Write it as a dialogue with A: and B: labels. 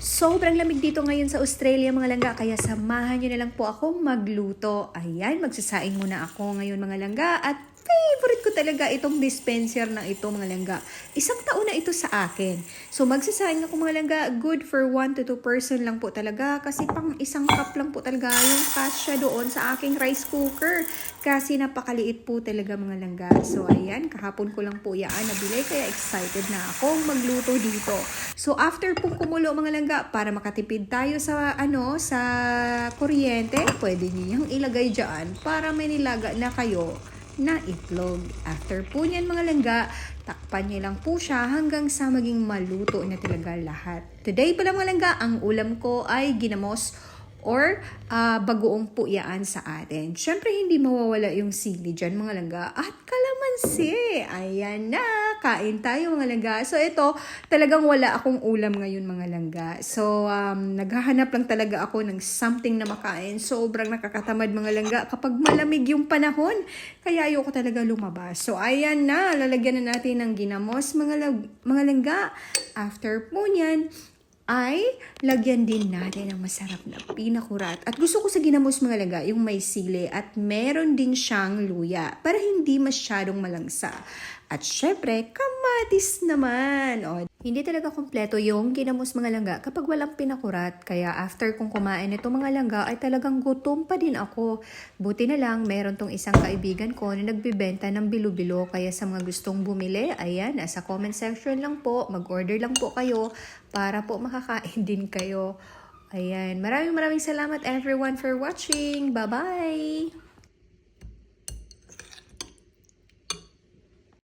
A: Sobrang lamig dito ngayon sa Australia mga langga, kaya samahan nyo na lang po ako magluto. Ayan, magsasaing muna ako ngayon mga langga at favorite ko talaga itong dispenser na ito mga langga. Isang taon na ito sa akin. So magsasaing ako mga langga, good for 1 to 2 person lang po talaga kasi pang isang cup lang po talaga yung kasya doon sa aking rice cooker. Kasi napakaliit po talaga mga langga. So ayan, kahapon ko lang po yaan nabili kaya excited na akong magluto dito. So after pong kumulo mga langga, para makatipid tayo sa ano sa kuryente, pwede niyo ilagay diyan para may nilaga na kayo na itlog. After po niyan mga langga, takpan niyo lang po siya hanggang sa maging maluto na talaga lahat. Today pala mga langga, ang ulam ko ay ginamos or ah, bagoong puyaan sa atin. Siyempre, hindi mawawala yung sili dyan, mga langga. At kalamansi. Ayan na. Kain tayo, mga langga. So, ito, talagang wala akong ulam ngayon, mga langga. So, um, naghahanap lang talaga ako ng something na makain. Sobrang nakakatamad, mga langga, kapag malamig yung panahon. Kaya ayoko talaga lumabas. So, ayan na. Lalagyan na natin ng ginamos, mga, mga langga. After po niyan, ay lagyan din natin ng masarap na pinakurat. At gusto ko sa ginamos mga laga, yung may sili at meron din siyang luya para hindi masyadong malangsa. At syempre, kamatis naman. O, hindi talaga kompleto yung ginamos mga langga kapag walang pinakurat. Kaya after kong kumain ito mga langga ay talagang gutom pa din ako. Buti na lang, meron tong isang kaibigan ko na nagbibenta ng bilo-bilo. Kaya sa mga gustong bumili, ayan, nasa comment section lang po. Mag-order lang po kayo para po makakain din kayo. Ayan, maraming maraming salamat everyone for watching. Bye-bye!